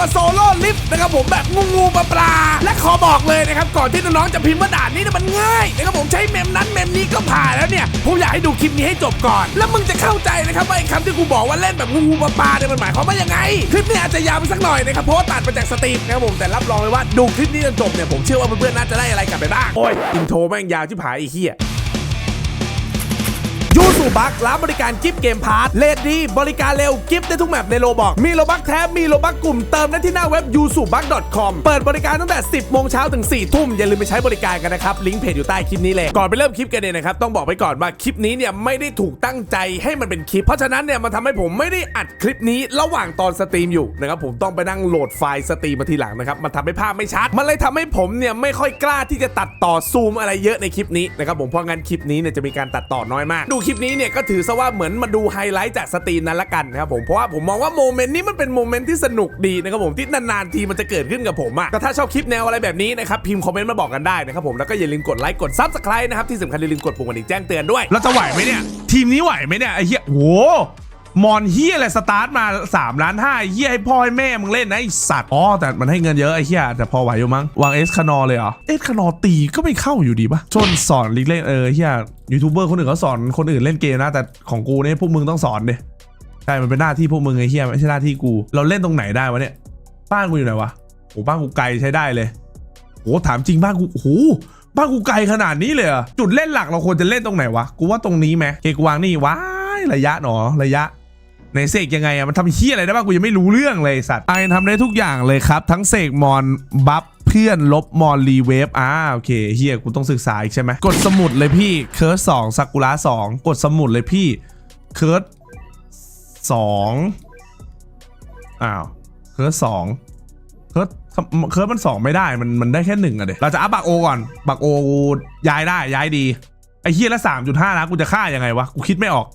มาโซโล่ลิฟต์นะครับผมแบบงูงูปลาปลาและขอบอกเลยนะครับก่อนที่น้องๆจะพิมพ์ว่าด่านนี้นี่ยมันง่ายนะครับผมใช้เมมนั้นเมมนี้ก็ผ่านแล้วเนี่ยผมอยากให้ดูคลิปนี้ให้จบก่อน แล้วมึงจะเข้าใจนะครับว่าไอ้คำที่กูบอกว่าเล่นแบบงูงูปลาปลาเนี่ยมันหมายความว่ายังไง คลิปนี้อาจจะยาวไปสักหน่อยนะครับเพราะว่าตัดมาจากสตรีมนะครับผมแต่รับรองเลยว่าดูคลิปนี้จนจบเนี่ยผมเชื่อว่าเพื่อนๆน่าจะได้อะไรกลับไปบ้างโอ้ยอินโทรแม่งยาวชิบหายไอ้เหี้ย ยูสูบักรับบริการกิฟต์เกมพาร์ทเลดดีบริการเร็วกิฟต์ได้ทุกแมปในโลบอกมีโลบักแท้มีโลบักกลุ่มเติมได้ที่หน้าเว็บ u s u b u g c o m เปิดบริการตั้งแต่ 10 โมงเช้าถึง 4 ทุ่ม อย่าลืมไปใช้บริการกันนะครับ ลิงก์เพจอยู่ใต้คลิปนี้เลย ก่อนไปเริ่มคลิปกันเนี่ยนะครับ ต้องบอกไปก่อนว่าคลิปนี้เนี่ยไม่ได้ถูกตั้งใจให้มันเป็นคลิป เพราะฉะนั้นเนี่ยมันทำให้ผมไม่ได้อัดคลิปนี้ระหว่างตอนสตรีมอยู่นะครับผมต้องไปนั่งโหลดไฟล์สตรีมมาทีหลังนะครับมันทำให้ภาพไม่ชัด มันเลยทำให้ผมเนี่ยไม่ค่อยกล้าที่จะตัดต่อซูมอะไรเยอะในคลิปนี้นะครับผมเพราะงั้นคลิปนี้เนี่ยจะมีการตัดต่อน้อยมากดูคลิปนี้เนี่ยก็ถือซะว่าเหมือนมาดูไฮไลท์จากสตรีมนั้นละกันนะครับผมเพราะว่าผมมองว่าโมเมนต์นี้มันเป็นโมเมนต์ที่สนุกดีนะครับผมที่นานๆทีมันจะเกิดขึ้นกับผมอะก็ถ้าชอบคลิปแนวอะไรแบบนี้นะครับพิมพ์คอมเมนต์มาบอกกันได้นะครับผมแล้วก็อย่าลืมกดไลค์กดซับสไครต์นะครับที่สำคัญอย่าลืมกดปุ่มกระดิ่งแจ้งเตือนด้วยเราจะไหวไหมเนี่ยทีมนี้ไหวไหมเนี่ยไอ้เหี้ยโห มอนเฮียอะไรสตาร์ทมา3ล้านห้าเฮียให้พ่อให้แม่มึงเล่นนะไอสัตว์อ๋อแต่มันให้เงินเยอะไอ้เฮียแต่พอไหวอยู่มั้งวางเอสคานอเลยเหรอเอสคานอตีก็ไม่เข้าอยู่ดีปะชนสอนลิกเล่นเออเฮียยูทูบเบอร์คนอื่นเขาสอนคนอื่นเล่นเกมนะแต่ของกูเนี่ยพวกมึงต้องสอนดิใช่มันเป็นหน้าที่พวกมึงไอ้เฮียไม่ใช่หน้าที่กู เราเล่นตรงไหนได้วะเนี่ยบ้านกูอยู่ไหนวะโหบ้านกูไกลใช้ได้เลยโหถามจริงบ้านกูโหบ้านกูไกลขนาดนี้เลยเหรอจุดเล่นหลักเราควรจะเล่นตรงไหนวะกูว่าตรงนี้ไหมเคกวางนี่ว้ายระยะหนอระยะ ในเสกยังไงอะมันทำเฮี้ยอะไรได้บ้างกูยังไม่รู้เรื่องเลยสัตว์ไอทำได้ทุกอย่างเลยครับ ทั้งเสกมอนบัฟเพื่อนลบมอนรีเวฟอ่าโอเคเฮียกูต้องศึกษาอีกใช่ไหมกดสมุดเลยพี่เคิร์สสองซากุระสองกดสมุดเลยพี่เคิร์สสองอ้าวเคิร์สสองเคิร์สเคิร์สมันสองไม่ได้มันมันได้แค่หนึ่งอะเดี๋ยวเราจะอัพบักโอก่อนบักโอย้ายได้ย้ายดีไอเฮียละสามจุดห้านะกูจะฆ่ายังไงวะกูคิดไม่ออก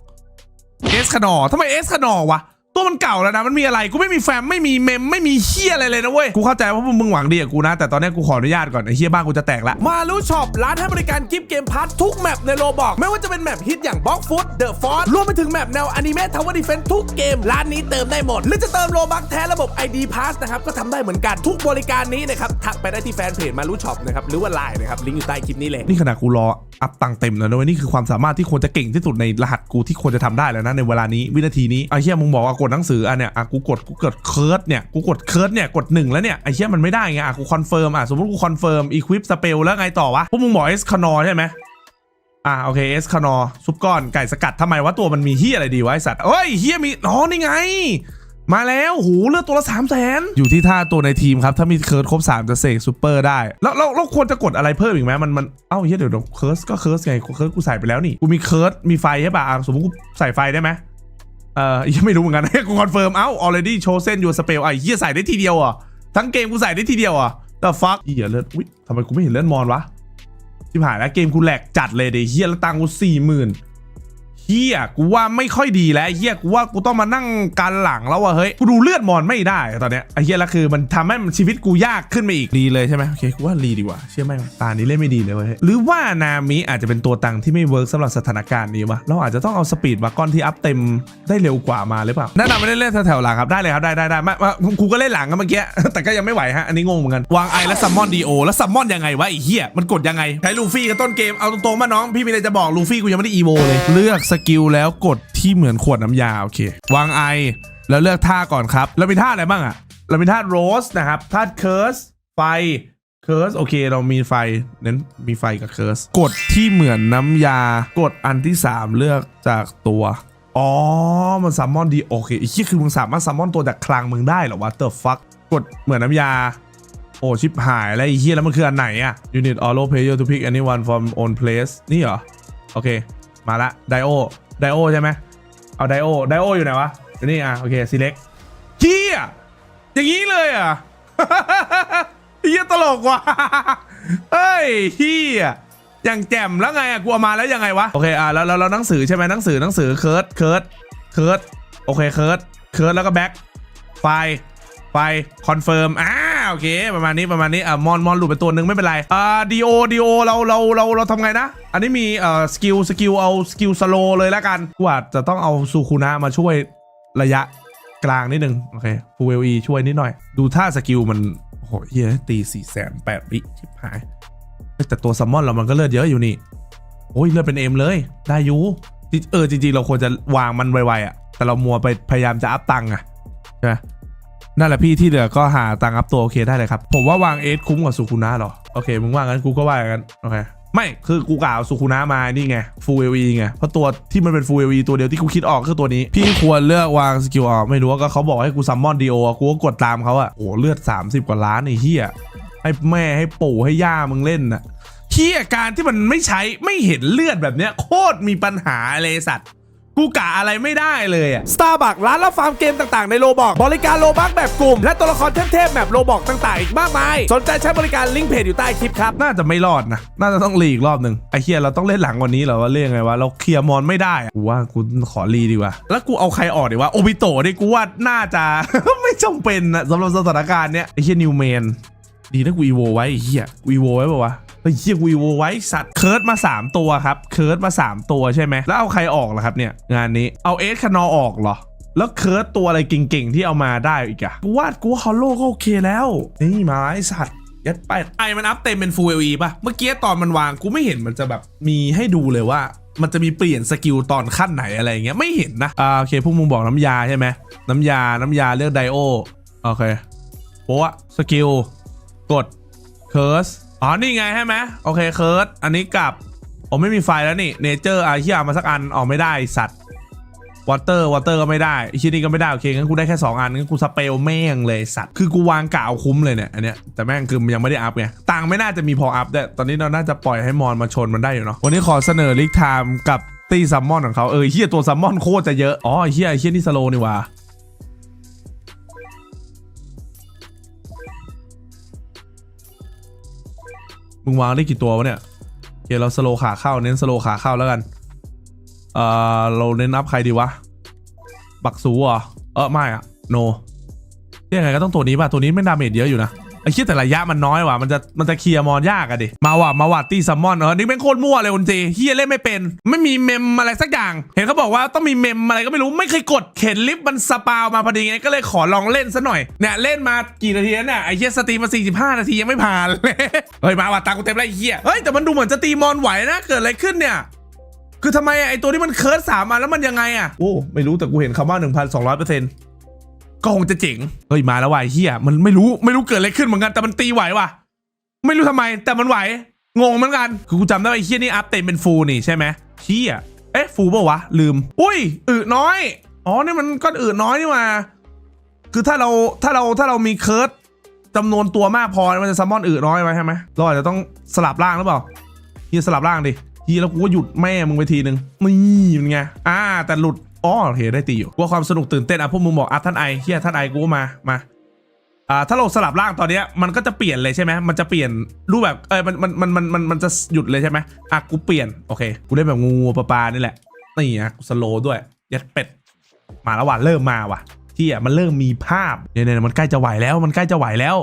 เอสคานอทำไมเอสคานอวะตัวมันเก่าแล้วนะมันมีอะไรกูไม่มีแฟมไม่มีเมมไม่มีเฮียอะไรเลยนะเว้ยกูเข้าใจว่าพวกมึงหวังดีกับกูนะ แต่ตอนนี้กูขออนุญาตก่อนไอ้เฮียบ้านกูจะแตกละมารู้ช็อปร้านให้บริการกิฟต์เกมพาร์ททุกแมปในโลบอกไม่ว่าจะเป็นแมปฮิตอย่างบ็อกฟุตเดอะฟอร์รวมไปถึงแมปแนวอนิเมะทาวเวอร์ดิเฟนทุกเกม ร้านนี้เติมได้หมด หรือจะเติมโลบักแท้ระบบ ID Pass นะครับก็ทำได้เหมือนกันทุกบริการนี้นะครับทักไปได้ที่แฟนเพจมารู้ช็อปนะครับหรือว่าไลน์นะครับลิงก์อยู่ใต้คลิปนี้เลยนี่ขนาดกูรออัพตังเต็มแล้วนะเว้ยนี่คือความสามารถที่ควรจะเก่งที่สุดในรหัสกูที่ควรจะทำได้แล้วนะในเวลานี้วินาทีนี้ไอ้เหี้ยมึงบอกว่ากดหนังสืออะเนี่ยอะกูกดกูกดเคิร์ดเนี่ยกูกดเคิร์ดเนี่ยกดหนึ่งแล้วเนี่ยไอ้เหี้ยมันไม่ได้ไงอะกูคอนเฟิร์มอะสมมติกูคอนเฟิร์มอีควิปสเปลแล้วไงต่อวะพวกมึงบอกเอสคานอใช่ไหมอะโอเคเอสคานอซุปก้อนไก่สกัดทำไมวะตัวมันมีเฮียอะไรดีวะไอสัตว์เอ้ยเฮียมีอ๋อนี่ไง มาแล้วโหเลือดตัวละสามแสนอยู่ที่ท่าตัวในทีมครับ ถ้ามีเคิร์ดครบ 3 จะเสกซูเปอร์ได้ แล้วเราเราควรจะกดอะไรเพิ่มอีกไหมมันมันเอ้าเฮียเดี๋ยวเดี๋ยวเคิร์สก็เคิร์สไงเคิร์สกูใส่ไปแล้วนี่กูมีเคิร์สมีไฟใช่ป่ะอะสมมติกูใส่ไฟได้ไหมเออยังไม่รู้เหมือนกันกูคอนเฟิร์มเอ้า already chosen your spell ไอ้เฮียใส่ได้ทีเดียวอะทั้งเกมกูใส่ได้ทีเดียวอะ the fuck เฮียเลือดอุ้ยทำไมกูไม่เห็นเลือดมอนวะที่ผ่านแล้วเกมกูแหลกจัดเลยเดี๋ยวเฮียแล้วตังกูสี่หมื่น เฮียกูว่าไม่ค่อยดีแล้วเฮียกูว่ากูต้องมานั่งการหลังแล้วว่ะเฮ้ยกูดูเลือดมอนไม่ได้ตอนเนี้ยไอ้เฮียแล้วคือมันทำให้ชีวิตกูยากขึ้นไปอีกรีเลยใช่ไหมโอเคกูว่ารีดีกว่าเชื่อไหมตานี้เล่นไม่ดีเลยเว้ยหรือว่านามิอาจจะเป็นตัวตังที่ไม่เวิร์กสำหรับสถานการณ์นี้วะเราอาจจะต้องเอาสปีดวากอนที่อัพเต็มได้เร็วกว่ามาหรือเปล่าแนะนำไม่ได้เล่นแถวๆหลังครับได้เลยครับได้ได้ได้มามากูก็เล่นหลังกันเมื่อกี้แต่ก็ยังไม่ไหวฮะอันนี้งงเหมือนกันวางไอแล้วซัมมอนดีโอแล้วซัมมอนยังไงวะไอ้เฮียมันกดยังไงใช้ลูฟี่กับต้นเกมเอาตรงๆมาน้องพี่มีอะไรจะบอกลูฟี่กูยังไม่ได้อีโวเลยเลือกสกิลแล้วกดที่เหมือนขวดน้ำยาโอเควางไอแล้วเลือกท่าก่อนครับแล้วมีท่าอะไรบ้างอะเรามีท่าโรสนะครับท่าเคิร์สไฟเคิร์สโอเคเรามีไฟเน้นมีไฟกับเคิร์สกดที่เหมือนน้ำยากดอันที่ 3 เลือกจากตัวอ๋อ มันซัมมอนดีโอเคไอ้ที่คือมึงสามารถซัมมอนตัวจากคลังมึงได้เหรอวะเตอร์ฟักกดเหมือนน้ำยา โอ้ชิปหายแล้วไอ้เฮียแล้วมันคืออันไหนอะ You need allow player to pick anyone from own place นี่เหรอ โอเค มาละไดโอไดโอใช่ไหมเอาไดโอไดโออยู่ไหนวะอยู่นี่อะโอเค select เฮียอย่างนี้เลยอะเฮียตลกว่ะเฮ้ยเฮียอย่างแจ่มแล้วไงอะกูเอามาแล้วยังไงวะโอเคอะแล้วแล้วแล้วหนังสือใช่ไหมหนังสือหนังสือเคิร์ดเคิร์ดเคิร์ดโอเคเคิร์ดเคิร์ดแล้วก็แบ็คไฟไฟคอนเฟิร์มอ่า โอเค ประมาณนี้ประมาณนี้อะมอนมอนหลุดไปตัวหนึ่งไม่เป็นไรอ่าดีโอดีโอเราเราเราเราทำไงนะ อันนี้มีเอ่อสกิลสกิลเอาสกิลสโลเลยแล้วกันกูอาจจะต้องเอาซูคุนะมาช่วยระยะกลางนิดนึงโอเคฟูเอลีช่วยนิดหน่อย ดูท่าสกิลมันโอ้โหเฮียตี4ี่แสนแปดวิชิบหายแต่ตัวซัมมอนเรามันก็เลือดเยอะอยู่นี่โอ้ยเลือดเป็นเอ็มเลยได้ยูเออจริงๆ เราควรจะวางมันไวๆอะแต่เรามัวไปพยายามจะอัพตังค์อะใช่ไหม นั่นแหละพี่ที่เหลือก็หาตังค์อัพตัวโอเคได้เลยครับ ผมว่าวางเอสคุ้มกว่าสุคุนะหรอ โอเค มึงว่างั้นกูก็ว่างั้น โอเค ไม่คือกูกล่าวสุคุนะมานี่ไงฟูเอวีไง เพราะตัวที่มันเป็นฟูเอวีตัวเดียวที่กูคิดออกคือตัวนี้ พี่ควรเลือกวางสกิลออกไม่รู้ว่าก็เขาบอกให้กูซัมมอนดีโอกูก็กดตามเขาอะโอ้เลือด 30 กว่าล้านไอ้เหี้ยให้แม่ให้ปู่ให้ย่ามึงเล่นน่ะเฮียการที่มันไม่ใช้ไม่เห็นเลือดแบบเนี้ยโคตรมีปัญหาเลยสัตว์ กูกะอะไรไม่ได้เลยอะ Starbucks ร้านรับฟาร์มเกมต่างๆในโลบอกบริการโลบักแบบกลุ่ม และตัวละครเทพๆแบบโลบอกต่างๆอีกมากมาย สนใจใช้บริการลิงก์เพจอยู่ใต้คลิปครับ น่าจะไม่รอดนะ น่าจะต้องรีอีกรอบหนึ่งไอ้เฮียเราต้องเล่นหลังกวันนี้เหรอว่าเรื่องไงวะ เราเคลียร์มอนไม่ได้อะกูว่ากูขอรีดีกว่า แล้วกูเอาใครออกดีวะ โอบิโตะดิกูว่าน่าจะ ไม่จำเป็นนะสำหรับสถานการณ์เนี้ยไอ้เฮียนิวแมน ดีนะกูอีโวไว้ไอ้เฮียกูอีโวไว้ป่าวะ เฮ้ยเฮียกูโวไว้สัตว์เคิร์ดมา 3 ตัวครับเคิร์ดมา 3 ตัวใช่ไหมแล้วเอาใครออกล่ะครับเนี่ยงานนี้เอาเอสคานอออกเหรอแล้วเคิร์ดตัวอะไรเก่งๆที่เอามาได้อีกอะกูว่ากูว่าฮอลโลก็โอเคแล้ว นี่มาไอ้สัตว์ยัดไปไอมันอัพเต็มเป็น Full LE ป่ะ เมื่อกี้ตอนมันวางกูไม่เห็นมันจะแบบมีให้ดูเลยว่า มันจะมีเปลี่ยนสกิลตอนขั้นไหนอะไรเงี้ยไม่เห็นนะอ่าโอเคพวกมึงบอกน้ำยาใช่ไหมน้ำยาน้ำยาเลือกไดโอโอเคโป๊ะสกิลกดเคิร์ส อ๋อ นี่ไงใช่ไหมโอเคเคิร์สอันนี้กลับผมไม่มีไฟแล้วนี่เนเจอร์อาเฮียเอามาสักอันออกไม่ได้สัตว์วอเตอร์วอเตอร์ก็ไม่ได้อีกชิ้นนี้ก็ไม่ได้โอเคงั้นกูได้แค่ 2 อันงั้นกูสเปลแม่งเลยสัตว์คือกูวางกะเอาคุ้มเลยเนี่ยอันเนี้ยแต่แม่งคือมันยังไม่ได้อัพไงตังไม่น่าจะมีพออัพด้วยตอนนี้เราน่าจะปล่อยให้มอนมาชนมันได้อยู่เนาะวันนี้ขอเสนอลิกไทม์กับตีซัมมอนของเขาเออเฮียตัวซัมมอนโคตรจะเยอะอ๋อเฮียเฮียนี่สโลนี่ว่า มึงวางได้กี่ตัววะเนี่ยเคเราสโลขาเข้าเน้นสโลขาเข้าแล้วกัน เอ่อเราเน้นอัพใครดีวะ บักซูเหรอะเออไม่อะโนยังไงก็ต้องตัวนี้ป่ะ ตัวนี้ไม่ดาเมจเยอะอยู่นะ ไอ้คิดแต่ระยะมันน้อยว่ะมันจะมันจะเคลียร์มอนยากอะดิมาว่ะมาว่ะตีซัมมอนเออนี่เป็นโคตรมั่วเลยคุณจีเฮียเล่นไม่เป็น ไม่มีเมมอะไรสักอย่าง เห็นเขาบอกว่าต้องมีเมมอะไรก็ไม่รู้ไม่เคยกดเข็นลิฟต์มันสปาวมาพอดีไงก็เลยขอลองเล่นซะหน่อยเนี่ยเล่นมากี่นาทีแล้วเนี่ยไอ้เฮียสตรีมมา45 นาทียังไม่ผ่านเลยเฮ้ยมาว่ะตากูเต็มแล้วไอ้เฮียเฮ้ยแต่มันดูเหมือนจะตีมอนไหวนะเกิดอะไรขึ้นเนี่ยคือทำไมไอตัวที่มันเคิร์สสามอันแล้วมันยังไงอะโอ้ไม่รู้แต่กูเห็นคำว่า 1,200เปอร์เซ็นต์ ก็คงจะเจ๋งเฮ้ยมาแล้วว่ะเฮียมันไม่รู้ไม่รู้เกิดอะไรขึ้นเหมือนกันแต่มันตีไหวว่ะ ไม่รู้ทำไม แต่มันไหวงงเหมือนกันคือกูจำได้ว่าไอ้เฮียนี่อัพเต็มเป็นฟูนี่ใช่ไหมเฮียเอ๊ะฟูเปล่าวะลืม อุ้ยอึน้อยอ๋อนี่มันก้อนอึน้อยนี่มาคือถ้าเราถ้าเราถ้าเรามีเคิร์สจำนวนตัวมากพอมันจะซัมมอนอึน้อยไว้ใช่ไหมเราอาจจะต้องสลับร่างหรือเปล่าเฮียสลับร่างดิทีแล้วกูก็หยุดแม่มึงไปทีนึงนี่เป็นไงอ่าแต่หลุด อ๋อโอเคได้ตีอยู่ว่าความสนุกตื่นเต้นอะพวกมึงบอกอะท่านไอเฮียท่านไอกูมามาอ่าถ้าเราสลับร่างตอนเนี้ยมันก็จะเปลี่ยนเลยใช่ไหมมันจะเปลี่ยนรูปแบบเออมันมันมันมันมันมันจะหยุดเลยใช่ไหมอะกูเปลี่ยนโอเคกูได้แบบงูปลาปลานี่แหละนี่อะกูสโลว์ด้วยยัดเป็ดมาแล้วว่ะเริ่มมาว่ะที่อะมันเริ่มมีภาพเนี่ยเนี่ยมันใกล้จะไหวแล้วมันใกล้จะไหวแล้ว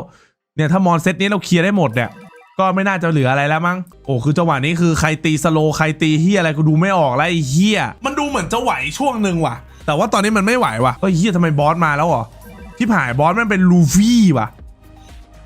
เนี่ยถ้ามอนเซตนี้เราเคลียร์ได้หมดเนี่ย ก็ไม่น่าจะเหลืออะไรแล้วมั้ง โอ้คือจังหวะนี้คือใครตีสโลใครตีเฮียอะไรก็ดูไม่ออกแล้วไอ้เฮียมันดูเหมือนจะไหวช่วงหนึ่งว่ะ แต่ว่าตอนนี้มันไม่ไหวว่ะเฮ้ยเฮียทำไมบอสมาแล้วเหรอที่ผ่ายบอสมันเป็นลูฟี่ว่ะ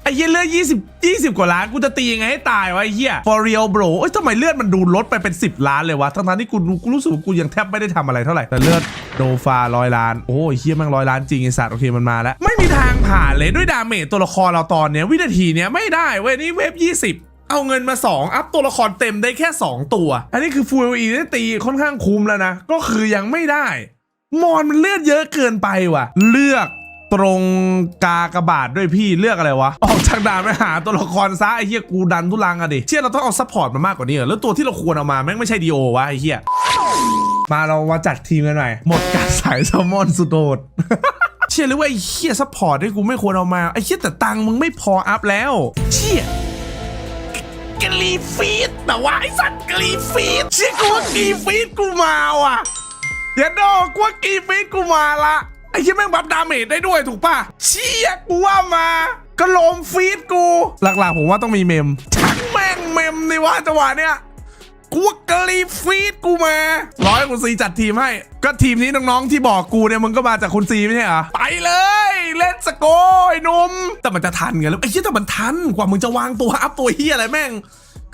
ไอ้เฮียเลือด20 20 กว่าล้านกูจะตียังไงให้ตายวะไอ้เฮีย for real bro เอ้ยทำไมเลือดมันดูลดไปเป็น 10 ล้านเลยวะ ทั้งๆที่กูกูรู้สึกว่ากูยังแทบไม่ได้ทำอะไรเท่าไหร่ แต่เลือดโดฟาร้อยล้าน โอ้ยเฮียม่งร้อยล้านจริงไอสัตว์โอเคมันมาแล้ว ไม่มีทางผ่านเลยด้วยดาเมจตัวละครเราตอนเนี้ยวินาทีเนี้ยไม่ได้เว้ยนี่เวฟ20เอาเงินมา 2 อัพตัวละครเต็มได้แค่ 2 ตัว อันนี้คือ full e ได้ตีค่อนข้างคุ้มแล้วนะ ก็คือยังไม่ได้ มอนมันเลือดเยอะเกินไปว่ะ เลือก ตรงกากระบาทด้วยพี่เลือกอะไรวะ ออกจากด่านไปหาตัวละครซะไอ้เหี้ยกูดันทุลังอะดิเชี่ยเราต้องเอาซัพพอร์ตมามากกว่านี้เหรอแล้วตัวที่เราควรเอามาแม่งไม่ใช่ดีโอวะไอ้เหี้ยมาเรามาจัดทีมกันหน่อยหมดการสายแซลมอนสุดโดดเชี่ยหรือว่าไอ้เหี้ยซัพพอร์ตที่กูไม่ควรเอามาไอ้เหี้ยแต่ตังค์มึงไม่พออัพแล้วเชี่ยกรีฟีดแต่ว่าไอ้สัตว์กรีฟีดเชี่ยกูว่ากรีฟีดกูมาว่ะเดี๋ยวโดกูว่ากรีฟีดกูมาละ อ้เชี่ยแม่งบัฟดาเมจได้ด้วยถูกป่ะเชี่ยกูว่ามาก็ลมฟีดกู หลักๆผมว่าต้องมีเมมช่างแม่งเมมนี่ว่าจังหวะเนี้ยกูว่ากรีฟีดกูมา ร้อยคุณซีจัดทีมให้ ก็ทีมนี้น้องๆที่บอกกูเนี่ยมึงก็มาจากคุณซีไม่ใช่เหรอ ไปเลย เลตสโกไอ้หนุ่มแต่มันจะทันไงแล้วไอ้เหี้ยแต่มันทันกว่ามึงจะวางตัวอัพตัวเหี้ยอะไรแม่ง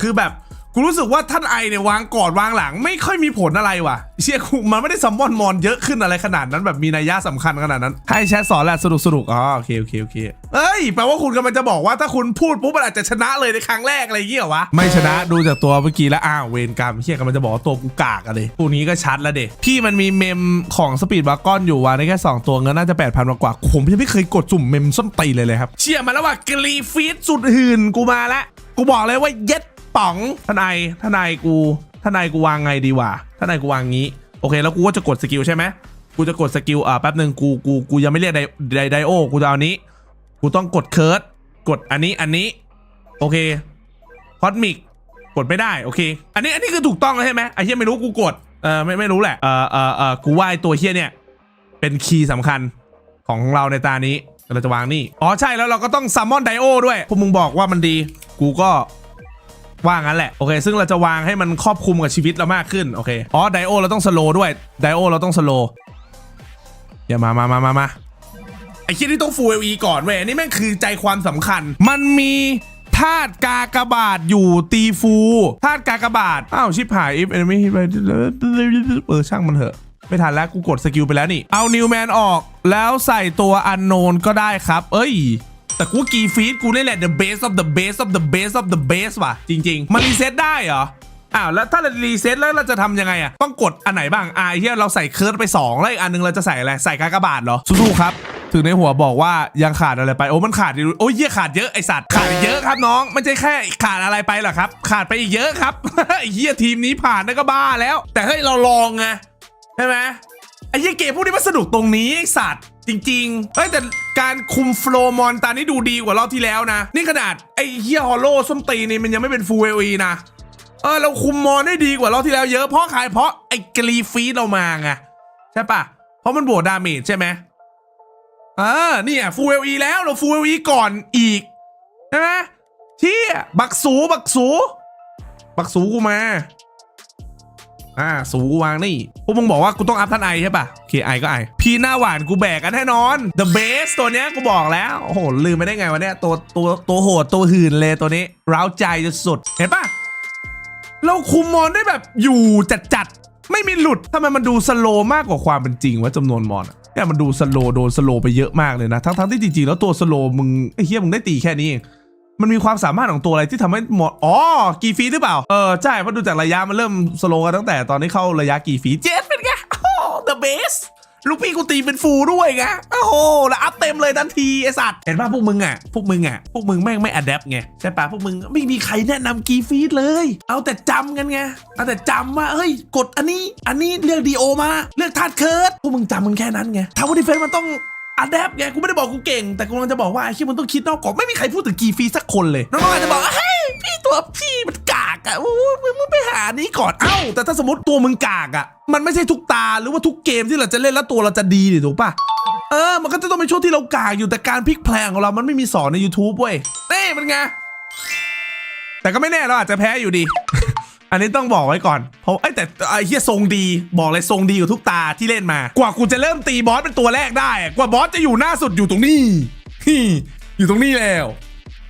คือแบบ กูรู้สึกว่าท่านไอเนี่ยวางก่อนวางหลัง ไม่ค่อยมีผลอะไรว่ะเชี่ยกูมันไม่ได้ซัมมอนมอนเยอะขึ้นอะไรขนาดนั้นแบบมีนัยยะสำคัญขนาดนั้นให้แชทสอนแหละสนุกสนุกอ๋อโอเคโอเคโอเคเอ้ยแปลว่าคุณกำลังจะบอกว่าถ้าคุณพูดปุ๊บมันอาจจะชนะเลยในครั้งแรกอะไรเงี้ยเหรอวะไม่ชนะดูจากตัวเมื่อกี้แล้วอ้าวเวรกรรมเชี่ยกำลังจะบอกว่าตัวกูกากอะเลยพวนี้ก็ชัดแล้วเด็กพี่มันมีเมมของสปีดบาร์กอนอยู่วางได้แค่สองตัวเงินน่าจะแปดพันกว่าผมยังไม่เคยกดสุ่มเมมส้นตีเลยเลยครับเชี่ยมาแล้วว่ากรีฟีดสุดหื่นกูมาละกูบอกเลยว่าเย็ด ป๋องทนายทนายกูทนายกูวางไงดีวะทนายกูวางงี้โอเคแล้วกูก็จะกดสกิลใช่ไหมกูจะกดสกิลอ่าแป๊บหนึ่งกูกูกูยังไม่เรียกไดไดไดโอกูจะเอาอันนี้ กูต้องกดเคิร์ดกดอันนี้อันนี้ โอเคคอสมิกกดไม่ได้โอเค อันนี้อันนี้คือถูกต้องแล้วใช่ไหมไอ้เฮียไม่รู้กูกดเออไม่ไม่รู้แหละเออเออเออกูว่าไอ้ตัวเฮียเนี่ย เป็นคีย์สำคัญของเราในตานี้เราจะวางนี่ อ๋อใช่แล้วเราก็ต้องซัมมอนไดโอด้วย พวกมึงบอกว่ามันดี กูก็ ว่างั้นแหละ โอเค ซึ่งเราจะวางให้มันครอบคลุมกับชีวิตเรามากขึ้น โอเค อ๋อ ไดโอเราต้องสโลด้วย ไดโอเราต้องสโลอย่ามามามามามาไอ้คิดที่ต้องฟูเอลีก่อนเว้ยนี่แม่งคือใจความสำคัญ มันมีธาตุกากบาทอยู่ตีฟูธาตุกากบาทอ้าวชิบหาย if enemy hit by เออช่างมันเถอะไม่ทันแล้วกูกดสกิลไปแล้วนี่ เอานิวแมนออกแล้วใส่ตัวอันโนนก็ได้ครับ เอ้ย แต่กูกีฟีดกูนี่แหละ the base of the base of the base of the base ว่ะ จริง ๆ มันรีเซ็ตได้เหรออ้าวแล้วถ้าเรารีเซ็ตแล้วเราจะทำยังไงอะต้องกดอันไหนบ้างอ่าไอ้เฮียเราใส่เคิร์ดไป 2 แล้วอีกอันนึงเราจะใส่อะไร ใส่กากบาทเหรอสู้ๆครับถึงในหัวบอกว่ายังขาดอะไรไปโอ้มันขาดอยู่โอ้ยเฮียขาดเยอะไอสัตว์ขาดเยอะครับน้องไม่ใช่แค่ขาดอะไรไปหรอครับ ขาดไปอีกเยอะครับไอ้เฮียทีมนี้ผ่านได้ก็บ้าแล้ว แต่เฮ้ยเราลองไงใช่ไหมไอ้เหี้ยเกมพวกนี้มันสนุกตรงนี้ไอ้สัตว์ จริงๆเอ้ยแต่การคุมโฟลมอนตานี้ดูดีกว่ารอบที่แล้วนะ นี่ขนาด ไอ้เฮียฮอลโลส้มตีนี่มันยังไม่เป็นฟูเอลีนะ เออ เราคุมมอนได้ดีกว่ารอบที่แล้วเยอะเพราะใครเพราะไอ้กรีฟีเรามาไงใช่ปะเพราะมันบวกดาเมจใช่ไหมอ่าเนี่ยฟูเอลีแล้วเราฟูเอลีก่อนอีกใช่ไหมที่บักสูบักสู บักสูกูมา อ่าสูกูวางนี่พวกมึงบอกว่ากูต้องอัพท่านไอใช่ปะโอเคไอก็ไอพี่หน้าหวานกูแบกกันแน่นอน The Base ตัวเนี้ยกูบอกแล้วโอ้โหลืมไปได้ไงวะเนี่ยตัวตัวตัวโหดตัวหื่นเลยตัวนี้ร้าวใจสุดเห็นปะเราคุมมอนได้แบบอยู่จัดๆไม่มีหลุดทำไมมันดูสโลมากกว่าความเป็นจริงวะจำนวนมอนเนี่ยมันดูสโลโดนสโลไปเยอะมากเลยนะ ทั้งๆที่จริงๆแล้วตัวสโลมึงไอ้เฮียมึงได้ตีแค่นี้เอง มันมีความสามารถของตัวอะไรที่ทำให้หมด อ๋อ กีฟีหรือเปล่า เออ ใช่เพราะดูจากระยะมันเริ่มสโลว์กันตั้งแต่ตอนนี้เข้าระยะกีฟีเจ็ดเป็นไงโอ้ the best ลูกพี่กูตีเป็นฟูด้วยไง โอ้โห แล้วอัพเต็มเลยทันทีไอสัตว์ เห็นป่ะพวกมึงอะ พวกมึงอะ พวกมึงแม่งไม่อัดแอปไง ใช่ป่ะพวกมึงไม่มีใครแนะนำกีฟีดเลย เอาแต่จำกันไง เอาแต่จำว่า เฮ้ย กดอันนี้ อันนี้เลือกดีโอมา เลือกธาตุเคิร์ดพวกมึงจำมึงแค่นั้นไงทาวเวอร์ดิเฟนมันต้อง อัดแอปไงกูไม่ได้บอกกูเก่ง แต่กูกำลังจะบอกว่าไอ้ที่มันต้องคิดนอกกรอบไม่มีใครพูดถึงกีฟีสักคนเลยน้องๆอาจจะบอกเฮ้ยพี่ตัวพี่มันกากอะโอ้ยมึงมึงไปหานี้ก่อนเอ้า แต่ถ้าสมมติตัวมึงกากอะมันไม่ใช่ทุกตาหรือว่าทุกเกมที่เราจะเล่นแล้วตัวเราจะดีดิถูกปะเออ มันก็จะต้องเป็นช่วงที่เรากากอยู่แต่การพลิกแพลงของเรามันไม่มีสอนใน YouTube เว้ยเน่มันไงแต่ก็ไม่แน่เราอาจจะแพ้อยู่ดี อันนี้ต้องบอกไว้ก่อน เพราะไอ้ยแต่ไอ้เฮียทรงดีบอกเลยทรงดีกว่าทุกตาที่เล่นมา กว่ากูจะเริ่มตีบอสเป็นตัวแรกได้อะกว่าบอสจะอยู่หน้าสุดอยู่ตรงนี้ฮี่อยู่ตรงนี้แล้ว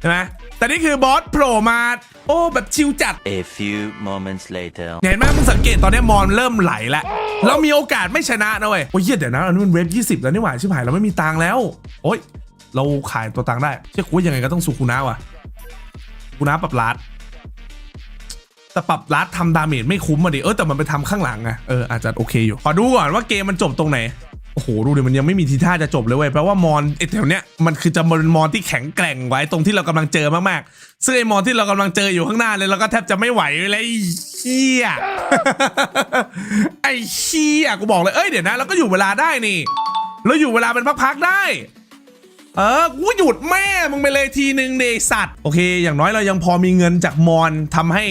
ใช่ไหมแต่นี่คือบอสโผล่มาโอ้แบบชิวจัด A few moments later. เห็นไหมมึงสังเกตตอนนี้มอนเริ่มไหลแล้วเรามีโอกาสไม่ชนะนะเว้ยโอ้ยเหี้ยเดี๋ยวนะอันนี้มันเวฟยี่สิบแล้วนี่หว่าชิบหายเราไม่มีตังค์แล้ว โอ้ยเราขายตัวตังค์ได้เชื่อกูว่ายังไงก็ต้องสุคุนะว่ะสุคุนะปรับลัด แต่ปรับลัดทำดาเมจไม่คุ้มอะดิเออแต่มันไปทำข้างหลังไงเอออาจจะโอเคอยู่ขอดูก่อนว่าเกมมันจบตรงไหนโอ้โหดูดิมันยังไม่มีทีท่าจะจบเลยเว้ยแปลว่ามอนไอแถวเนี้ยมันคือจะเป็นมอนที่แข็งแกร่งไว้ตรงที่เรากำลังเจอมากๆซึ่งไอมอนที่เรากำลังเจออยู่ข้างหน้าเลยเราก็แทบจะไม่ไหวเลยเชี่ยไอเชี่ยกูบอกเลยเอ้ยเดี๋ยวนะเราก็อยู่เวลาได้นี่เราอยู่เวลาเป็นพักๆได้ เออกูหยุดแม่มึงไปเลยทีหนึ่งเดสัตว์โอเค อย่างน้อยเรายังพอมีเงินจากมอนทำให้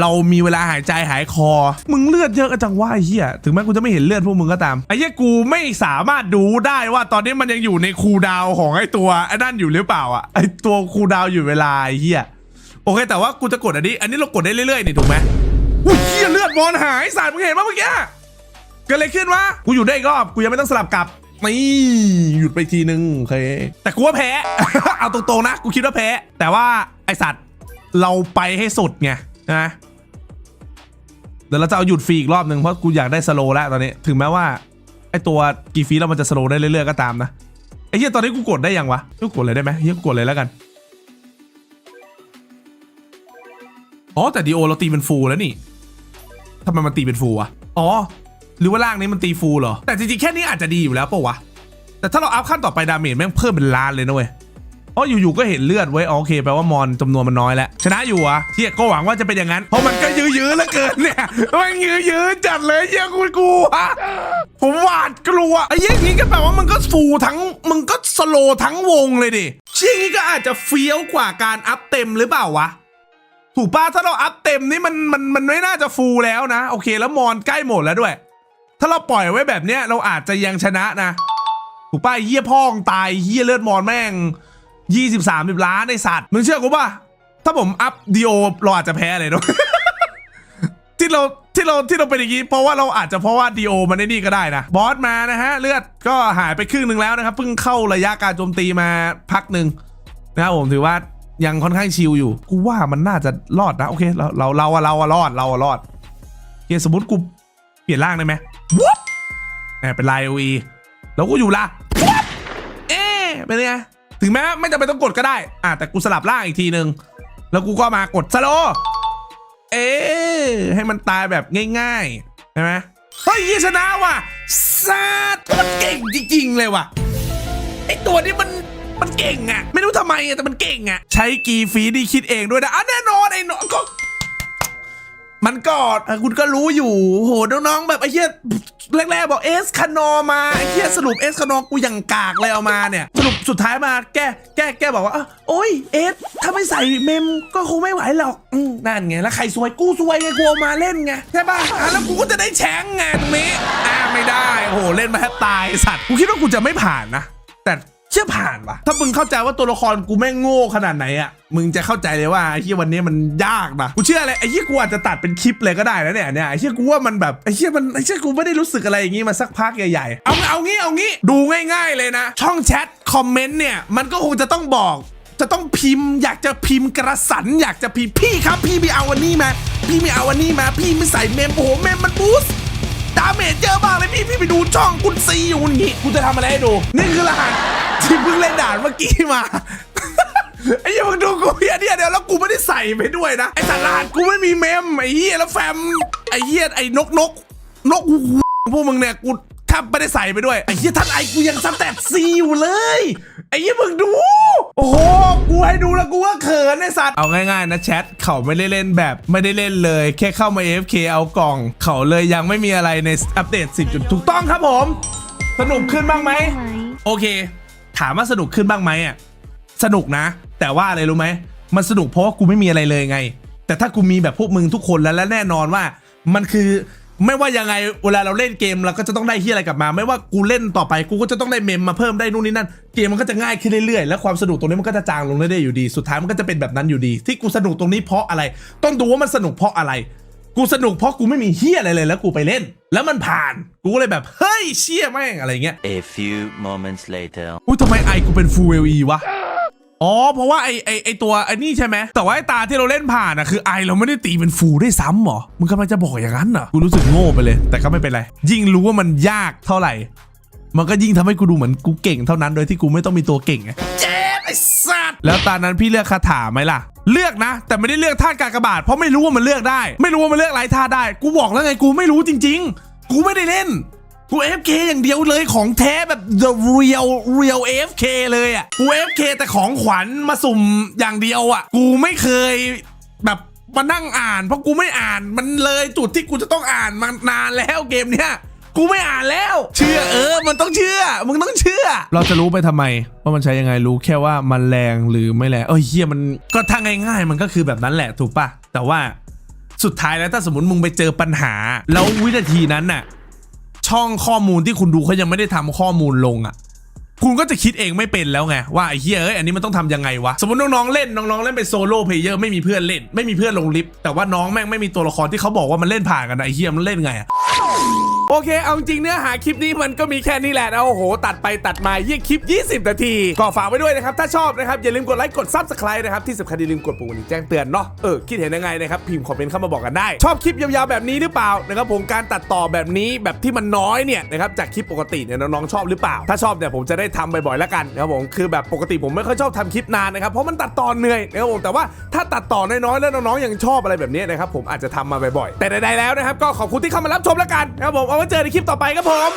เรามีเวลาหายใจหายคอ มึงเลือดเยอะจังว่าเหี้ยถึงแม้กูจะไม่เห็นเลือดพวกมึงก็ตามไอ้เหี้ยกูไม่สามารถดูได้ว่าตอนนี้มันยังอยู่ในคูดาวของไอ้ตัวไอ้นั่นอยู่หรือเปล่าอะไอ้ตัวคูดาวอยู่เวลาไอ้เหี้ยโอเค แต่ว่ากูจะกดอันนี้ อันนี้เรากดได้เรื่อยๆนี่ถูกไหมอุ้ยเหี้ยเลือดบอลหายสารมึงเห็นปะเมื่อกี้เกิดอะไรขึ้นวะกูหยุดได้อีกรอบกูยังไม่ต้องสลับกลับนี่หยุดไปทีนึงโอเคแต่กูว่าแพ้ เอาตรงๆนะ กูคิดว่าแพ้ แต่ว่าไอสัตว์เราไปให้สุดไง นะเดี๋ยวเราจะเอาหยุดฟรีอีกรอบหนึ่งเพราะกูอยากได้สโลแล้วตอนนี้ ถึงแม้ว่าไอตัวกีฟีแล้วมันจะสโลได้เรื่อยๆก็ตามนะไอเหี้ยตอนนี้กูกดได้ยังวะกูกดเลยได้ไหมเฮียกูกดเลยแล้วกันอ๋อแต่ดีโอเราตีเป็นฟูลแล้วนี่ทำไมมันตีเป็นฟูลวะอ๋อหรือว่าร่างนี้มันตีฟูลเหรอแต่จริงๆแค่นี้อาจจะดีอยู่แล้วปะวะแต่ถ้าเราอัพขั้นต่อไปดาเมจแม่งเพิ่มเป็นล้านเลยนะเว้ย อ๋ออยู่ๆก็เห็นเลือดไว้โอเคแปลว่ามอนจำนวนมันน้อยแล้วชนะอยู่อะเฮียก็หวังว่าจะเป็นอย่างนั้น เพราะมันก็ยื้อๆเหลือเกินเนี่ยมันยื้อๆจัดเลยเฮียกูกลัวผมหวาดกลัวไอ้เยี่ยนี้ก็แปลว่ามันก็ฟูลทั้งมึงก็สโลทั้งวงเลยดิชี่ยงี้ก็อาจจะเฟี้ยวกว่าการอัพเต็มหรือเปล่าวะถูกป้าถ้าเราอัพเต็มนี่มันมันมันไม่น่าจะฟูลแล้วนะ โอเคแล้วมอนใกล้หมดแล้วด้วย ถ้าเราปล่อยไว้แบบเนี้ยเราอาจจะยังชนะนะ ถูกป้าเฮียพ่องตายเฮียเลือดมอนแม่ง ยี่สิบสามสิบล้านในสัตว์มึงเชื่อกูป่ะถ้าผมอัพดีโอเราอาจจะแพ้เลยเนาะที่เราที่เราที่เราเป็นอย่างนี้เพราะว่าเราอาจจะเพราะว่าดีโอมันไอ้นี่ก็ได้นะบอสมานะฮะ เลือดก็หายไปครึ่งหนึ่งแล้วนะครับเพิ่งเข้าระยะการโจมตีมาพักหนึ่งนะครับผมถือว่ายังค่อนข้างชิลอยู่ กูว่ามันน่าจะรอดนะ โอเคเราเราเราอะเราอะรอดเราอะรอดโอเคสมมติกูเปลี่ยนร่างได้ไหมวุ๊บแหมเป็นลายโอแล้วกูอยู่ละวุ๊บเอ๊เป็นไง ถึงแม้ไม่จำเป็นต้องกดก็ได้ อะแต่กูสลับล่างอีกทีนึง แล้วกูก็มากดสโล เอ๊ให้มันตายแบบง่ายๆใช่ไหมเฮ้ยชนะว่ะซาดมันเก่งจริงๆเลยว่ะไอตัวนี้มันมันเก่งอะไม่รู้ทำไมอะแต่มันเก่งอะใช้กีฟีดีคิดเองด้วยนะอะแน่นอนไอ้น้องก็ มันกอดอะคุณก็รู้อยู่โหน้องๆแบบไอ้เหี้ยแรกๆบอกเอสคานอมาไอ้เหี้ยสรุปเอสคานอกูยังกากเลยเอามาเนี่ยสรุปสุดท้ายมาแก้แก้แก้บอกว่าอะโอ้ยเอสถ้าไม่ใส่เมมก็คงไม่ไหวหรอกอืมนั่นไงแล้วใครซวยกูซวยไงกูเอามาเล่นไงใช่ป่ะอะแล้วกูก็จะได้แชงไงตรงนี้อ่าไม่ได้โหเล่นมาแทบตายสัตว์กูคิดว่ากูจะไม่ผ่านนะแต่ เชื่อผ่านว่ะถ้ามึงเข้าใจว่าตัวละครกูแม่งโง่ขนาดไหนอะมึงจะเข้าใจเลยว่าไอ้เหี้ยวันนี้มันยากนะกูเชื่อเลยไอ้เหี้ยกูอาจจะตัดเป็นคลิปเลยก็ได้นะเนี่ยเนี่ยไอ้เหี้ยกูว่ามันแบบไอ้เหี้ยมันไอ้เหี้ยกูไม่ได้รู้สึกอะไรอย่างงี้มาสักพักใหญ่ๆเอาเอางี้เอางี้ดูง่าย ๆเลยนะ ช่องแชทคอมเมนต์เนี่ยมันก็คงจะต้องบอกจะต้องพิมพ์ อยากจะพิมพ์กระสันอยากจะพิมพ์พี่ครับพี่ไม่เอาวันนี้มาพี่ไม่เอาวันนี้มาพี่ไม่ใส่เมมโอ้โหเมมมันบูสต์ ดาเมจเยอะมากเลยพี่พี่ไปดูช่องคุณซีอยู่นี่กูจะทำอะไรให้ดู นี่คือรหัสที่เพิ่งเล่นด่านเมื่อกี้มาไอ้เหี้ยมึงดูกูเฮียเนี่ยเดี๋ยวแล้วกูไม่ได้ใส่ไปด้วยนะไอ้สารหัสกูไม่มีเมมไอ้เหี้ยแล้วแฟมไอ้เหี้ยไอ้นกนกนกหูพวกมึงเนี่ยกูแทบไม่ได้ใส่ไปด้วยไอ้เหี้ยท่านไอกูยังสแตทซีอยู่เลยไอ้เหี้ยมึงดู โอ้โห ให้ดูแล้วกูว่าเขินไอ้สัตว์เอาง่ายๆนะแชทเขาไม่ได้เล่นแบบไม่ได้เล่นเลย แค่เข้ามา AFK เอากล่อง เขาเลยยังไม่มีอะไรในอัปเดต 10 จุดถูกต้องครับผม สนุกขึ้นบ้างไหมโอเค ถามว่าสนุกขึ้นบ้างไหมอะสนุกนะ แต่ว่าอะไรรู้ไหมมันสนุกเพราะว่ากูไม่มีอะไรเลยไง แต่ถ้ากูมีแบบพวกมึงทุกคนแล้วและแน่นอนว่า มันคือ ไม่ว่ายังไงเวลาเราเล่นเกมเราก็จะต้องได้เฮียอะไรกลับมา ไม่ว่ากูเล่นต่อไปกูก็จะต้องได้เมมมาเพิ่มได้นู่นนี่นั่นเกมมันก็จะง่ายขึ้นเรื่อยๆแล้วความสนุกตรงนี้มันก็จะจางลงเรื่อยๆอยู่ดี สุดท้ายมันก็จะเป็นแบบนั้นอยู่ดี ที่กูสนุกตรงนี้เพราะอะไร ต้องดูว่ามันสนุกเพราะอะไร กูสนุกเพราะกูไม่มีเฮียอะไรเลยแล้วกูไปเล่น แล้วมันผ่านกูก็เลยแบบเฮ้ยเชี่ยแม่งอะไรเงี้ย A few moments later. อุ้ยทำไมไอกูเป็น Full LE วะ อ๋อ เพราะว่าไอไอไอตัวไอนี่ใช่ไหม แต่ว่าไอตาที่เราเล่นผ่านอะคือไอเราไม่ได้ตีเป็นฟูได้ซ้ำเหรอ มึงกำลังจะบอกอย่างนั้นเหรอ กูรู้สึกโง่ไปเลย แต่ก็ไม่เป็นไร ยิ่งรู้ว่ามันยากเท่าไหร่ มันก็ยิ่งทำให้กูดูเหมือนกูเก่งเท่านั้นโดยที่กูไม่ต้องมีตัวเก่งไงเจ็บไอสัตว์ แล้วตอนนั้นพี่เลือกคาถาไหมล่ะ เลือกนะ แต่ไม่ได้เลือกธาตุกากบาท เพราะไม่รู้ว่ามันเลือกได้ ไม่รู้ว่ามันเลือกไรธาตุได้ กูบอกแล้วไงกูไม่รู้จริง ๆ กูไม่ได้เล่น กู FK อย่างเดียวเลยของแท้แบบ the real real AFK เลยอะกู FK แต่ของขวัญมาสุ่มอย่างเดียวอะ กูไม่เคยแบบมานั่งอ่าน เพราะกูไม่อ่านมันเลยจุดที่กูจะต้องอ่านมานานแล้วเกมเนี้ยกูไม่อ่านแล้ว เชื่อเออ มันต้องเชื่อ มึงต้องเชื่อ เราจะรู้ไปทำไม ว่ามันใช้ยังไงรู้แค่ว่ามันแรงหรือไม่แรงเอ้ยเฮียมันก็ถ้าง่ายๆมันก็คือแบบนั้นแหละถูกปะแต่ว่าสุดท้ายแล้วถ้าสมมติมึงไปเจอปัญหา แล้ววินาทีนั้นน่ะ ช่องข้อมูลที่คุณดูเขายังไม่ได้ทำข้อมูลลงอะ่ะคุณก็จะคิดเองไม่เป็นแล้วไง ว่าไอ้เฮียเอ้ยอันนี้มันต้องทำยังไงวะ สมมติน้องๆเล่นน้องๆเล่นเป็นโซโล่เพลเยอร์ไม่มีเพื่อนเล่น ไม่มีเพื่อนลงลิฟต์แต่ว่าน้องแม่งไม่มีตัวละครที่เขาบอกว่ามันเล่นผ่านกันนะไอ้เฮียมันเล่นไงอะ โอเค เอาจริงเนื้อหาคลิปนี้มันก็มีแค่นี้แหละนะโอ้โห ตัดไปตัดมาเยี่ยคลิป 20 นาที ก็ฝากไว้ด้วยนะครับ ถ้าชอบนะครับ อย่าลืมกดไลค์กด Subscribe นะครับที่สำคัญอย่าลืมกดปุ่มกระดิ่งแจ้งเตือนเนาะเออคิดเห็นยังไงนะครับพิมพ์คอมเมนต์เข้ามาบอกกันได้ ชอบคลิปยาวๆแบบนี้หรือเปล่านะครับผมการตัดต่อแบบนี้แบบที่มันน้อยเนี่ยนะครับจากคลิปปกติเนี่ยน้องๆชอบหรือเปล่า ถ้าชอบเนี่ยผมจะได้ทำบ่อยๆแล้วกันนะครับผมคือแบบปกติผมไม่ค่อยชอบทำคลิปนานนะครับเพราะมันตัดต่อเหนื่อยนะครับผมแต่ว่าถ้าตัดต่อน้อยๆแล้วน้องๆยังชอบอะไรแบบนี้นะครับผมอาจจะทำมาบ่อยๆแต่ใดๆแล้วนะครับก็ขอบคุณที่เข้ามารับชมแล้วกันนะครับผมเอาว้เจอในคลิปต่อไปครับผม